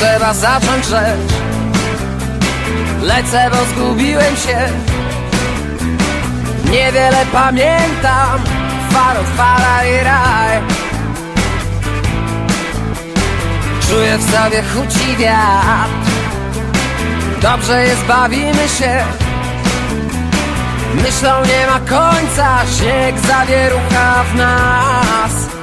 chyba zacząć rzecz Lecę, bo zgubiłem się. Niewiele pamiętam Faro, fara i raj. Czuję w sobie chuci wiatr. Dobrze jest, bawimy się. Myślą nie ma końca Śnieg zawierucha w nas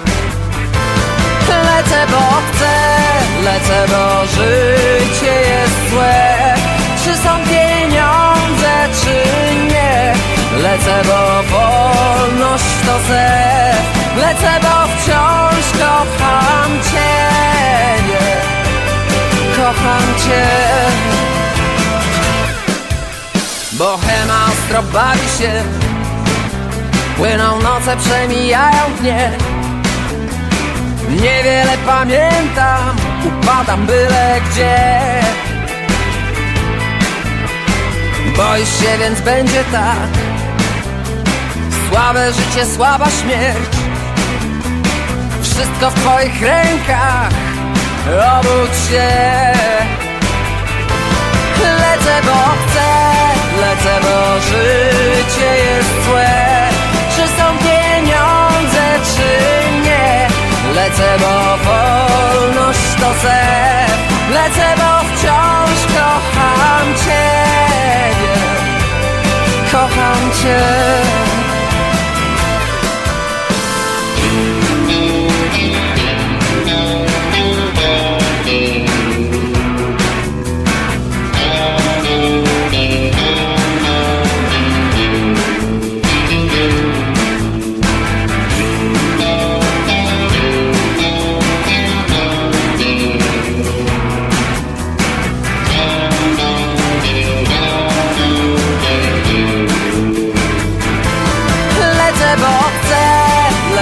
Lecę, bo życie jest złe. Czy są pieniądze, czy nie? Lecę, bo wolność to zew Lecę, bo wciąż kocham Ciebie Kocham Cię. Bohema ostro bawi się. Płyną noce, przemijają dnie. Niewiele pamiętam Upadam byle gdzie. Boisz się, więc będzie tak. Słabe życie, słaba śmierć. Wszystko w twoich rękach. Obudź się. Lecę, bo chcę Lecę, bo życie jest złe. Czy są pieniądze, czy nie? Lecę, bo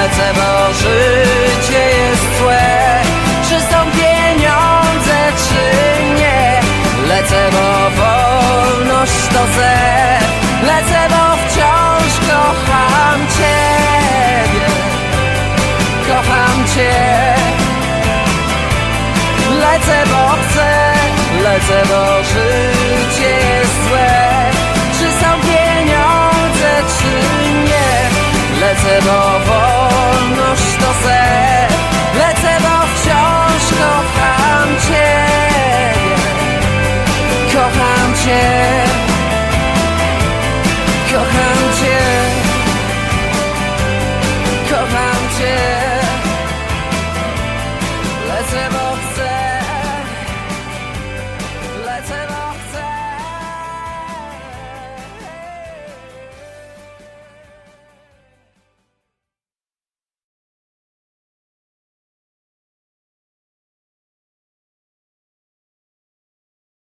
lecę, bo życie jest złe. Czy są pieniądze, czy nie? Lecę, bo wolność to zew Lecę, bo wciąż kocham Ciebie. Kocham Cię Lecę, bo chcę, lecę, bo życie jest złe. Czy są pieniądze, czy nie? Lecę, bo